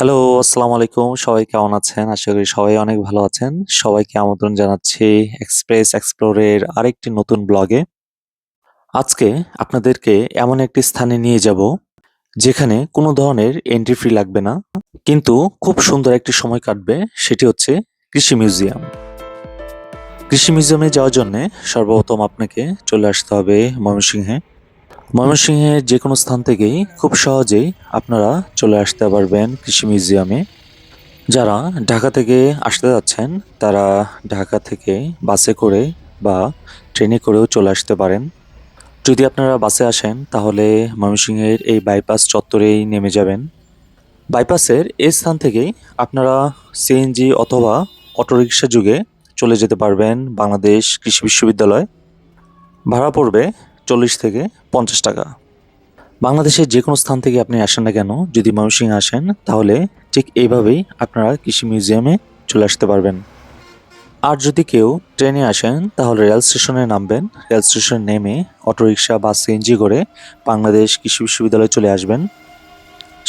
Hello, আসসালামু আলাইকুম। সবাই কেমন আছেন? আশা করি সবাই অনেক ভালো আছেন। সবাইকে আমন্ত্রণ জানাচ্ছি এক্সপ্রেস এক্সপ্লোরের আরেকটি নতুন ব্লগে। আজকে আপনাদেরকে এমন একটি স্থানে নিয়ে যাব, যেখানে কোনো ধরনের এন্ট্রি ফি লাগবে না। কিন্তু খুব সুন্দর একটি সময় কাটবে, সেটি হচ্ছে কৃষি মিউজিয়াম। কৃষি মিউজিয়ামে যাওয়ার জন্যে সর্বপ্রথম আপনাকে চলে আসতে হবে ময়মনসিংহে। ময়মনসিংহের যেকোনো স্থান থেকেই খুব সহজেই আপনারা চলে আসতে পারবেন কৃষি মিউজিয়ামে। যারা ঢাকা থেকে আসতে যাচ্ছেন, তারা ঢাকা থেকে বাসে করে বা ট্রেনে করেও চলে আসতে পারেন। যদি আপনারা বাসে আসেন, তাহলে ময়মনসিংহের এই বাইপাস চত্বরেই নেমে যাবেন। বাইপাসের এই স্থান থেকেই আপনারা সিএনজি অথবা অটোরিকশা যুগে চলে যেতে পারবেন বাংলাদেশ কৃষি বিশ্ববিদ্যালয়। ভাড়া পড়বে চল্লিশ থেকে পঞ্চাশ টাকা। বাংলাদেশের যে কোনো স্থান থেকে আপনি আসেন না কেন, যদি ময়মনসিংহে আসেন, তাহলে ঠিক এইভাবেই আপনারা কৃষি মিউজিয়ামে চলে আসতে পারবেন। আর যদি কেউ ট্রেনে আসেন, তাহলে রেল স্টেশনে নামবেন। রেল স্টেশনে নেমে অটোরিকশা বা সিএনজি করে বাংলাদেশ কৃষি বিশ্ববিদ্যালয়ে চলে আসবেন।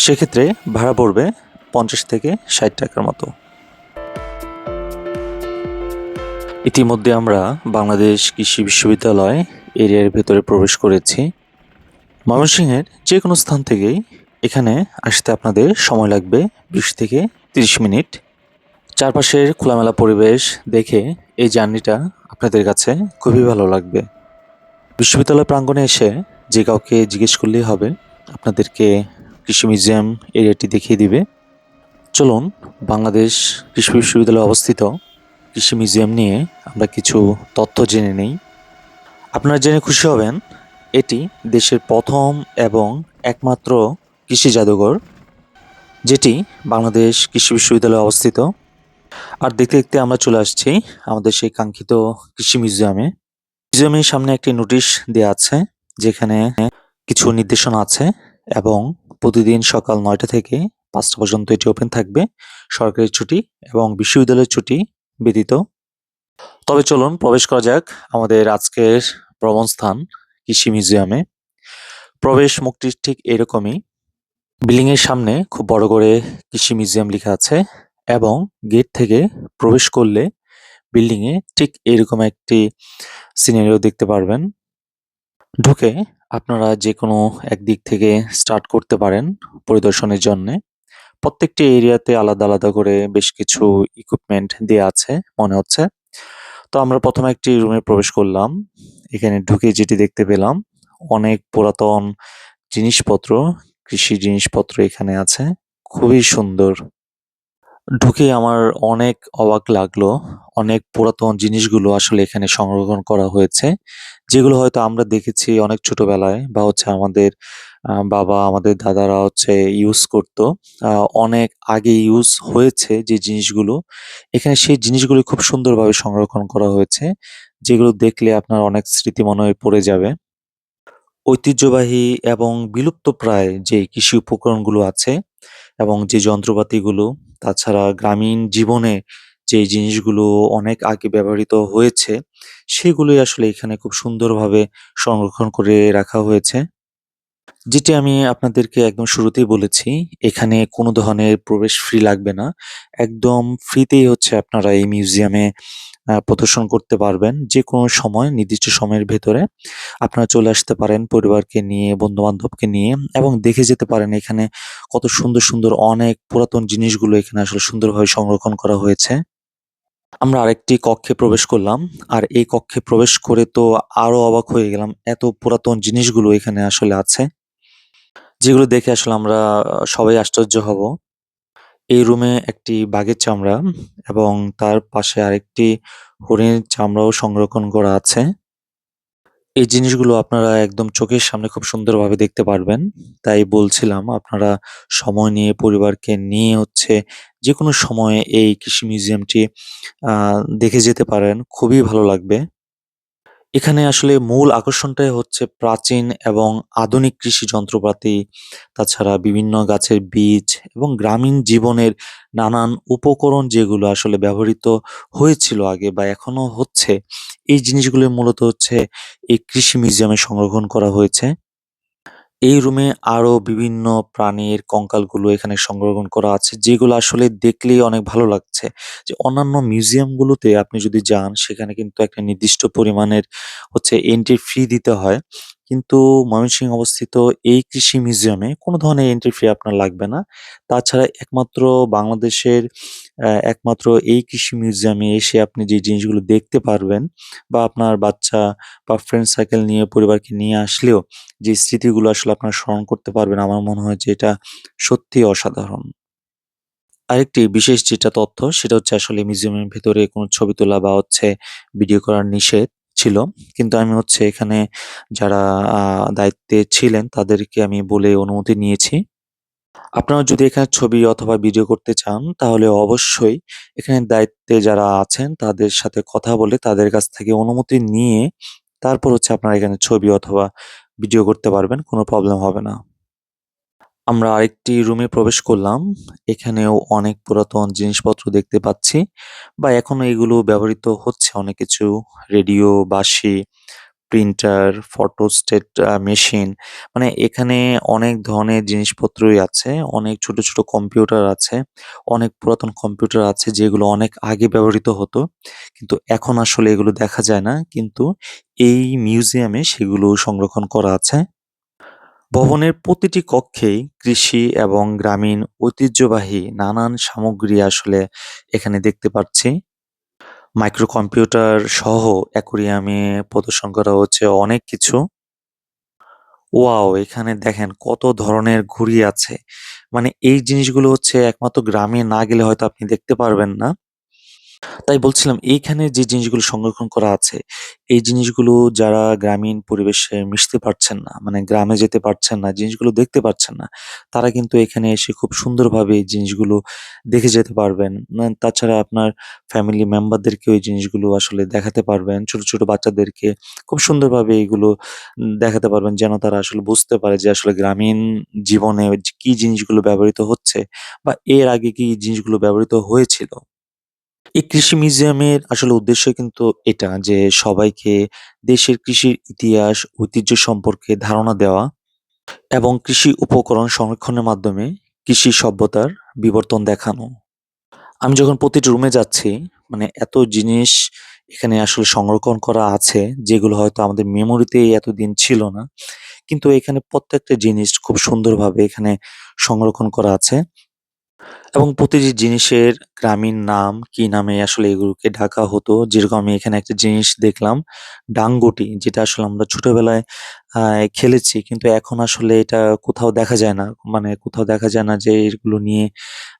সেক্ষেত্রে ভাড়া পড়বে পঞ্চাশ থেকে ষাট টাকার মতো। ইতিমধ্যে আমরা বাংলাদেশ কৃষি বিশ্ববিদ্যালয় এরিয়ার ভেতরে প্রবেশ করেছি। ময়মনসিংহের যে কোনো স্থান থেকেই এখানে আসতে আপনাদের সময় লাগবে বিশ থেকে তিরিশ মিনিট। চারপাশের খোলামেলা পরিবেশ দেখে এই জার্নিটা আপনাদের কাছে খুবই ভালো লাগবে। বিশ্ববিদ্যালয় প্রাঙ্গণে এসে যে কাউকে জিজ্ঞেস করলেই হবে, আপনাদেরকে কৃষি মিউজিয়াম এরিয়াটি দেখিয়ে দিবে। চলুন বাংলাদেশ কৃষি বিশ্ববিদ্যালয়ে অবস্থিত কৃষি মিউজিয়াম নিয়ে আমরা কিছু তথ্য জেনে নেই। আপনারা জেনে খুশি হবেন, এটি দেশের প্রথম এবং একমাত্র কৃষি জাদুঘর, যেটি বাংলাদেশ কৃষি বিশ্ববিদ্যালয়ে অবস্থিত। আর দেখতে দেখতে আমরা চলে আসছি আমাদের সেই কাঙ্ক্ষিত কৃষি মিউজিয়ামে। মিউজিয়ামের সামনে একটি নোটিশ দেওয়া আছে, যেখানে কিছু নির্দেশনা আছে এবং প্রতিদিন সকাল নয়টা থেকে পাঁচটা পর্যন্ত এটি ওপেন থাকবে। সরকারি ছুটি এবং বিশ্ববিদ্যালয়ের ছুটি ব্যতীত। তবে চলুন প্রবেশ করা যাক আমাদের আজকের ভ্রমণ স্থান, কৃষি মিউজিয়ামে। প্রবেশ মুখটি ঠিক এরকমই। বিল্ডিং এর সামনে খুব বড় করে কৃষি মিউজিয়াম লেখা আছে এবং গেট থেকে প্রবেশ করলে বিল্ডিং এ ঠিক এরকম একটি সিনারিও দেখতে পারবেন। ঢুকে আপনারা যে যেকোনো একদিক থেকে স্টার্ট করতে পারেন পরিদর্শনের জন্যে। প্রত্যেকটি এরিয়াতে আলাদা আলাদা করে বেশ কিছু ইকুইপমেন্ট দেয়া আছে, মনে হচ্ছে। তো আমরা প্রথমে একটি রুমে প্রবেশ করলাম। এখানে ঢুকে যেটি দেখতে পেলাম, অনেক পুরাতন জিনিসপত্র, কৃষি জিনিসপত্র এখানে আছে। খুবই সুন্দর। ঢুকে আমার অনেক অবাক লাগল। অনেক পুরাতন জিনিসগুলো আসলে এখানে সংরক্ষণ করা হয়েছে। যেগুলো হয়তো আমরা দেখেছি অনেক ছোটবেলায় বা হচ্ছে আমাদের আ বাবা, আমাদের দাদারা হচ্ছে ইউজ করতো। আ অনেক আগে ইউজ হয়েছে যে জিনিসগুলো, এখানে সেই জিনিসগুলো খুব সুন্দরভাবে সংরক্ষণ করা হয়েছে। যেগুলো দেখলে আপনার অনেক স্মৃতি মনে হয়ে পড়ে যাবে। ঐতিহ্যবাহী এবং বিলুপ্তপ্রায় যে কৃষি উপকরণগুলো আছে এবং যে যন্ত্রপাতিগুলো, তাছাড়া গ্রামীণ জীবনে যে জিনিসগুলো অনেক আগে ব্যবহৃত হয়েছে, সেগুলোই আসলে এখানে খুব সুন্দরভাবে সংরক্ষণ করে রাখা হয়েছে। যেটি আমি আপনাদেরকে একদম শুরুতেই বলেছি, এখানে কোনো ধরনের প্রবেশ ফ্রি লাগবে না। একদম ফ্রিতেই হচ্ছে আপনারা এই মিউজিয়ামে প্রদর্শন করতে পারবেন। যে কোনো সময় নির্দিষ্ট সময়ের ভেতরে আপনারা চলে আসতে পারেন পরিবারকে নিয়ে, বন্ধু-বান্ধবকে নিয়ে এবং দেখে যেতে পারেন এখানে কত সুন্দর, সুন্দর অনেক পুরাতন জিনিসগুলো এখানে আসলে সুন্দরভাবে সংরক্ষণ করা হয়েছে। আমরা আরেকটি কক্ষে প্রবেশ করলাম। আর এই কক্ষে প্রবেশ করে তো আরও অবাক হয়ে গেলাম। এত পুরাতন জিনিসগুলো এখানে আসলে আছে। যেগুলো দেখে আসলে আমরা সবাই আশ্চর্য হব। এই রুমে একটি বাঘের চামড়া এবং তার পাশে আরেকটি হরিণের চামড়াও সংরক্ষণ করা আছে। এই জিনিসগুলো আপনারা একদম চোখের সামনে খুব সুন্দরভাবে দেখতে পারবেন। তাই বলছিলাম, আপনারা সময় নিয়ে পরিবারকে নিয়ে হচ্ছে যেকোনো সময়ে এই কৃষি মিউজিয়ামটি আ দেখে যেতে পারেন। খুবই ভালো লাগবে। এখানে আসলে মূল আকর্ষণটাই হচ্ছে প্রাচীন এবং আধুনিক কৃষি যন্ত্রপাতি, তাছাড়া বিভিন্ন গাছের বীজ এবং গ্রামীণ জীবনের নানান উপকরণ যেগুলো আসলে ব্যবহৃত হয়েছিল আগে বা এখনও হচ্ছে, এই জিনিসগুলো মূলত হচ্ছে এই কৃষি মিউজিয়ামে সংরক্ষণ করা হয়েছে। এই রুমে আরও বিভিন্ন প্রাণীর কঙ্কালগুলো এখানে সংরক্ষণ করা আছে, যেগুলো আসলে দেখলেই অনেক ভালো লাগছে। যে অন্যান্য মিউজিয়ামগুলোতে আপনি যদি যান, সেখানে কিন্তু একটা নির্দিষ্ট পরিমাণের হচ্ছে এন্ট্রি ফি দিতে হয়। কিন্তু ময়মনসিংহে অবস্থিত এই কৃষি মিউজিয়ামে কোনো ধরনের এন্ট্রি ফি আপনার লাগবে না। তাছাড়া একমাত্র বাংলাদেশের একমাত্র এই কৃষি মিউজিয়ামে এসে আপনি যে জিনিসগুলো দেখতে পারবেন বা আপনার বাচ্চা বা ফ্রেন্ড সার্কেল নিয়ে, পরিবারকে নিয়ে আসলেও যে স্মৃতিগুলো আসলে আপনারা স্মরণ করতে পারবেন, আমার মনে হয় যে এটা সত্যিই অসাধারণ। আরেকটি বিশেষ যেটা তথ্য, সেটা হচ্ছে আসলে মিউজিয়ামের ভেতরে কোনো ছবি তোলা বা হচ্ছে ভিডিও করা নিষেধ ছিল। কিন্তু আমি হচ্ছে এখানে যারা দায়িত্বে ছিলেন তাদেরকে আমি বলে অনুমতি নিয়েছি। আপনারা যদি এখানে ছবি অথবা ভিডিও করতে চান তাহলে অবশ্যই এখানে দায়িত্বে যারা আছেন তাদের সাথে কথা বলে তাদের কাছ থেকে অনুমতি নিয়ে তারপর হচ্ছে আপনারা এখানে ছবি অথবা ভিডিও করতে পারবেন। কোনো প্রবলেম হবে না। আমরা আরেকটি রুমে প্রবেশ করলাম। এখানেও অনেক পুরাতন জিনিসপত্র দেখতে পাচ্ছি বা এখনও এগুলো ব্যবহৃত হচ্ছে অনেক কিছু। রেডিও, বাঁশি, প্রিন্টার, ফটোস্টেট মেশিন মানে এখানে অনেক ধরনের জিনিসপত্রই আছে। অনেক ছোট, ছোট কম্পিউটার আছে। অনেক পুরাতন কম্পিউটার আছে যেগুলো অনেক আগে ব্যবহৃত হতো। কিন্তু এখন আসলে এগুলো দেখা যায় না। কিন্তু এই মিউজিয়ামে সেগুলো সংরক্ষণ করা আছে। ভবনের প্রতিটি কক্ষেই কৃষি এবং গ্রামীণ ঐতিহ্যবাহী নানান সামগ্রী আসলে এখানে দেখতে পাচ্ছি। মাইক্রো কম্পিউটার সহ অ্যাকুরিয়ামে প্রদর্শন করা হচ্ছে অনেক কিছু। ওয়াও! এখানে দেখেন কত ধরনের ঘুড়ি আছে। মানে এই জিনিসগুলো হচ্ছে একমাত্র গ্রামে না গেলে হয়তো আপনি দেখতে পারবেন না। তাই বলছিলাম এইখানে যে জিনিসগুলো সংরক্ষণ করা আছে, এই জিনিসগুলো যারা গ্রামীণ পরিবেশে মিশতে পারছেন না, মানে গ্রামে যেতে পারছেন না, জিনিসগুলো দেখতে পারছেন না, তারা কিন্তু এখানে এসে খুব সুন্দরভাবে এই জিনিসগুলো দেখে যেতে পারবেন। তাছাড়া আপনার ফ্যামিলি মেম্বারদেরকেও এই জিনিসগুলো আসলে দেখাতে পারবেন। ছোট, ছোট বাচ্চাদেরকে খুব সুন্দরভাবে এগুলো দেখাতে পারবেন যেন তারা আসলে বুঝতে পারে যে আসলে গ্রামীণ জীবনে কি জিনিসগুলো ব্যবহৃত হচ্ছে বা এর আগে কি জিনিসগুলো ব্যবহৃত হয়েছিল। এই কৃষি মিউজিয়ামের আসলে উদ্দেশ্য কিন্তু এটা যে সবাইকে দেশের কৃষির ইতিহাস, ঐতিহ্য সম্পর্কে ধারণা দেওয়া এবং কৃষি উপকরণ সংরক্ষণের মাধ্যমে কৃষি সভ্যতার বিবর্তন দেখানো। আমি যখন প্রতিটি রুমে যাচ্ছি মানে এত জিনিস এখানে আসলে সংরক্ষণ করা আছে যেগুলো হয়তো আমাদের মেমোরিতে এতদিন ছিল না। কিন্তু এখানে প্রত্যেকটা জিনিস খুব সুন্দরভাবে এখানে সংরক্ষণ করা আছে। এবং প্রতিটি জিনিসের গ্রামীণ নাম, কি নামে আসলে এগুলোকে ডাকা হতো। যেরকম আমি এখানে একটা জিনিস দেখলাম, ডাংগুটি যেটা আসলে আমরা ছোটবেলায় আ খেলেছি। কিন্তু এখন আসলে এটা কোথাও দেখা যায় না। মানে কোথাও দেখা যায় না যে এগুলো নিয়ে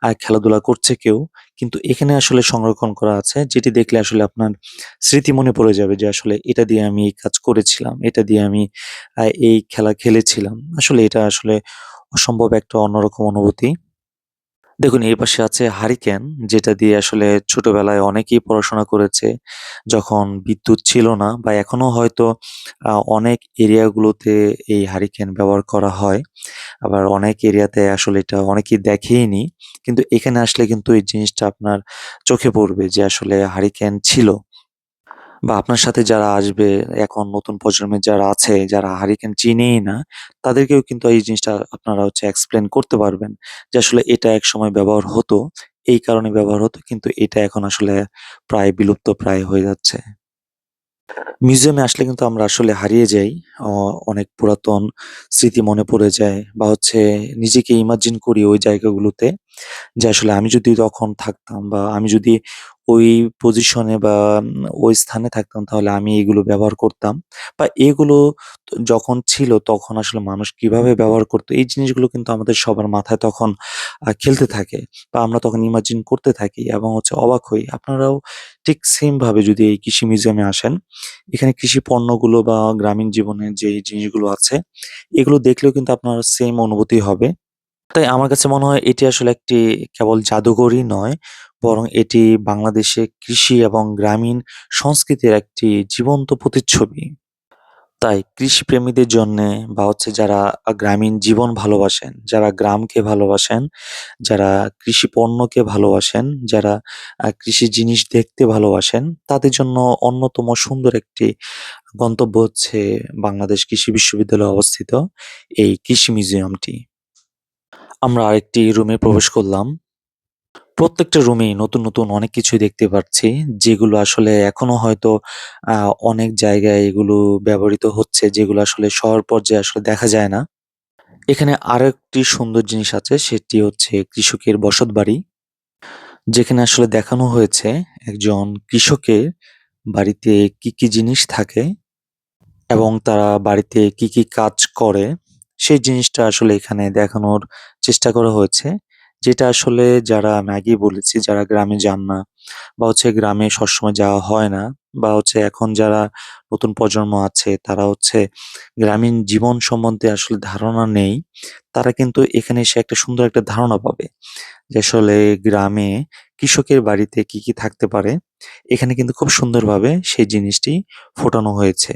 আ খেলাধুলা করছে কেউ। কিন্তু এখানে আসলে সংরক্ষণ করা আছে। যেটি দেখলে আসলে আপনার স্মৃতি মনে পড়ে যাবে যে আসলে এটা দিয়ে আমি এই কাজ করেছিলাম। এটা দিয়ে আমি এই খেলা খেলেছিলাম। আসলে এটা আসলে অসম্ভব একটা অন্যরকম অনুভূতি। দেখুন, এই পাশে আছে হারিকেন, যেটা দিয়ে আসলে ছোটবেলায় অনেকেই পড়াশোনা করেছে। যখন বিদ্যুৎ ছিল না বা এখনও হয়তো অনেক এরিয়াগুলোতে এই হারিকেন ব্যবহার করা হয়। আবার অনেক এরিয়াতে আসলে এটা অনেকেই দেখেইনি। কিন্তু এখানে আসলে কিন্তু এই জিনিসটা আপনার চোখে পড়বে যে আসলে হারিকেন ছিল। বা আপনার সাথে যারা আসবে এখন নতুন প্রজন্মের যারা আছে, যারা হারিকেন চিনেই না, তাদেরকেও কিন্তু এই জিনিসটা আপনারা হচ্ছে এক্সপ্লেন করতে পারবেন। যে আসলে এটা একসময় ব্যবহার হতো, এই কারণে ব্যবহার হতো কিন্তু এটা এখন আসলে প্রায় বিলুপ্ত প্রায় হয়ে যাচ্ছে। মিউজিয়ামে আসলে কিন্তু আমরা আসলে হারিয়ে যাই। অনেক পুরাতন স্মৃতি মনে পড়ে যায় বা হচ্ছে নিজেকে ইমাজিন করি ওই জায়গাগুলোতে। যে আসলে আমি যদি তখন থাকতাম বা আমি যদি ওই পজিশনে বা ওই স্থানে থাকতাম তাহলে আমি এগুলো ব্যবহার করতাম। বা এগুলো যখন ছিল তখন আসলে মানুষ কীভাবে ব্যবহার করতো এই জিনিসগুলো কিন্তু আমাদের সবার মাথায় তখন খেলতে থাকে। বা আমরা তখন ইমাজিন করতে থাকি এবং হচ্ছে অবাক হই। আপনারাও ঠিক সেম ভাবে যদি এই কৃষি মিউজিয়ামে আসেন, এখানে কৃষি পণ্যগুলো বা গ্রামীণ জীবনের যে জিনিসগুলো আছে, এগুলো দেখলেও কিন্তু আপনার সেম অনুভূতি হবে। তাই আমার কাছে মনে হয় এটি আসলে একটি কেবল জাদুঘরই নয়, বরং এটি বাংলাদেশে কৃষি এবং গ্রামীণ সংস্কৃতির একটি জীবন্ত প্রতিচ্ছবি। তাই কৃষিপ্রেমীদের জন্যে বা হচ্ছে যারা গ্রামীণ জীবন ভালোবাসেন, যারা গ্রামকে ভালোবাসেন, যারা কৃষি পণ্যকে ভালোবাসেন, যারা কৃষি জিনিস দেখতে ভালোবাসেন, তাদের জন্য অন্যতম সুন্দর একটি গন্তব্য হচ্ছে বাংলাদেশ কৃষি বিশ্ববিদ্যালয়ে অবস্থিত এই কৃষি মিউজিয়ামটি। আমরা আরেকটি রুমে প্রবেশ করলাম। প্রত্যেকটা রুমেই নতুন, নতুন অনেক কিছুই দেখতে পাচ্ছি, যেগুলো আসলে এখনও হয়তো অনেক জায়গায় এগুলো ব্যবহৃত হচ্ছে, যেগুলো আসলে শহর পর্যায়ে আসলে দেখা যায় না। এখানে আরেকটি সুন্দর জিনিস আছে, সেটি হচ্ছে কৃষকের বসত বাড়ি যেখানে আসলে দেখানো হয়েছে একজন কৃষকের বাড়িতে কি, কি জিনিস থাকে এবং তারা বাড়িতে কি, কি কাজ করে, সেই জিনিসটা আসলে এখানে দেখানোর চেষ্টা করা হয়েছে। যেটা আসলে যারা আমি আগেই বলেছি যারা গ্রামে যান না বা হচ্ছে গ্রামে সবসময় যাওয়া হয় না বা হচ্ছে এখন যারা নতুন প্রজন্ম আছে তারা হচ্ছে গ্রামীণ জীবন সম্বন্ধে আসলে ধারণা নেই। তারা কিন্তু এখানে এসে একটা সুন্দর একটা ধারণা পাবে। যে আসলে গ্রামে কৃষকের বাড়িতে কি, কি থাকতে পারে। এখানে কিন্তু খুব সুন্দরভাবে সেই জিনিসটি ফোটানো হয়েছে।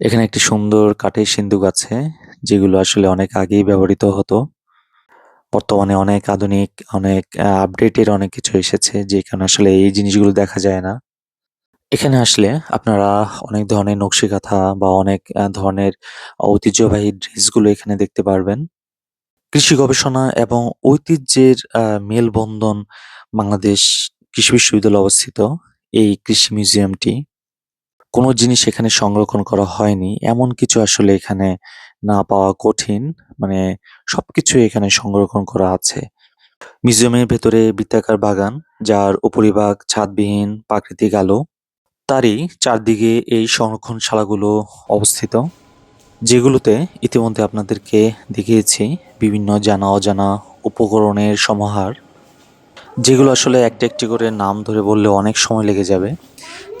এখানে একটি সুন্দর কাঠের সিন্দুক আছে, যেগুলো আসলে অনেক আগেই ব্যবহৃত হতো। বর্তমানে অনেক আধুনিক, অনেক আপডেটের অনেক কিছু এসেছে, যে কারণে আসলে এই জিনিসগুলো দেখা যায় না। এখানে আসলে আপনারা অনেক ধরনের নকশি কাঁথা বা অনেক ধরনের ঐতিহ্যবাহী ড্রেসগুলো এখানে দেখতে পারবেন। কৃষি গবেষণা এবং ঐতিহ্যের মেলবন্ধন বাংলাদেশ কৃষি বিশ্ববিদ্যালয়ে অবস্থিত এই কৃষি মিউজিয়ামটি। কোনো জিনিস এখানে সংরক্ষণ করা হয়নি। এমন কিছু আসলে এখানে না পাওয়া কঠিন। মানে সবকিছুই এখানে সংরক্ষণ করা আছে। মিউজিয়ামের ভেতরে বৃত্তাকার বাগান, যার উপরিভাগ ছাদবিহীন প্রাকৃতিক আলো। তারই চারদিকে এই সংরক্ষণশালাগুলো অবস্থিত। যেগুলোতে ইতিমধ্যে আপনাদেরকে দেখিয়েছি বিভিন্ন জানা অজানা উপকরণের সমাহার। যেগুলো আসলে একটি, একটি করে নাম ধরে বললে অনেক সময় লেগে যাবে।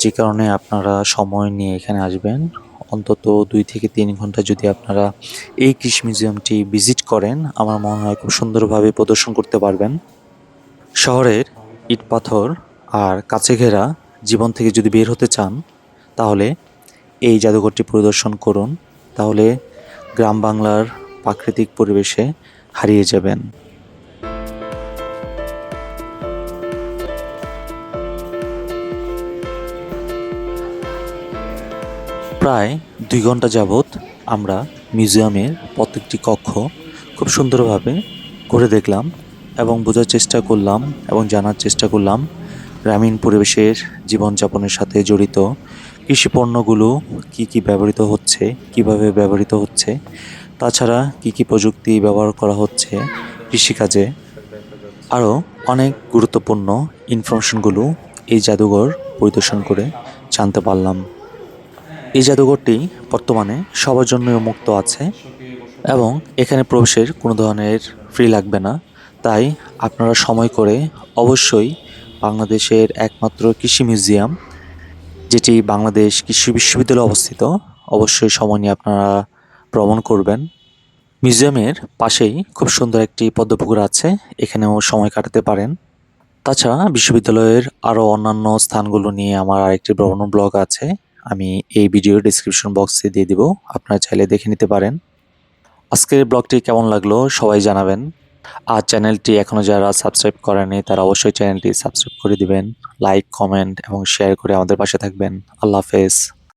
যে কারণে আপনারা সময় নিয়ে এখানে আসবেন। অন্তত দুই থেকে তিন ঘণ্টা যদি আপনারা এই কৃষি মিউজিয়ামটি ভিজিট করেন, আমার মনে হয় খুব সুন্দরভাবে প্রদর্শন করতে পারবেন। শহরের ইট-পাথর আর কাছে ঘেরা জীবন থেকে যদি বের হতে চান, তাহলে এই জাদুঘরটি পরিদর্শন করুন। তাহলে গ্রাম বাংলার প্রাকৃতিক পরিবেশে হারিয়ে যাবেন। প্রায় দুই ঘণ্টা যাবৎ আমরা মিউজিয়ামের প্রত্যেকটি কক্ষ খুব সুন্দরভাবে ঘুরে দেখলাম এবং বোঝার চেষ্টা করলাম এবং জানার চেষ্টা করলাম গ্রামীণ পরিবেশের জীবনযাপনের সাথে জড়িত কৃষি পণ্যগুলো কী, কী ব্যবহৃত হচ্ছে, কীভাবে ব্যবহৃত হচ্ছে, তাছাড়া কী, কী প্রযুক্তি ব্যবহার করা হচ্ছে কৃষিকাজে। আরও অনেক গুরুত্বপূর্ণ ইনফরমেশনগুলো এই জাদুঘর পরিদর্শন করে জানতে পারলাম। এই জাদুঘরটি বর্তমানে সবার জন্যই উন্মুক্ত আছে এবং এখানে প্রবেশের কোনো ধরনের ফ্রি লাগবে না। তাই আপনারা সময় করে অবশ্যই বাংলাদেশের একমাত্র কৃষি মিউজিয়াম, যেটি বাংলাদেশ কৃষি বিশ্ববিদ্যালয়ে অবস্থিত, অবশ্যই সময় নিয়ে আপনারা ভ্রমণ করবেন। মিউজিয়ামের পাশেই খুব সুন্দর একটি পদ্মপুকুর আছে, এখানেও সময় কাটাতে পারেন। তাছাড়া বিশ্ববিদ্যালয়ের আরও অন্যান্য স্থানগুলো নিয়ে আমার আরেকটি ভ্রমণ ব্লগ আছে। আমি এই ভিডিও ডিসক্রিপশন বক্সে দিয়ে দিব, আপনারা চাইলে দেখে নিতে পারেন। আজকের ব্লগটি কেমন লাগল সবাই জানাবেন। আর চ্যানেলটি এখনও যারা সাবস্ক্রাইব করেনি তারা অবশ্যই চ্যানেলটি সাবস্ক্রাইব করে দিবেন। লাইক, কমেন্ট এবং শেয়ার করে আমাদের পাশে থাকবেন। আল্লাহ হাফেজ।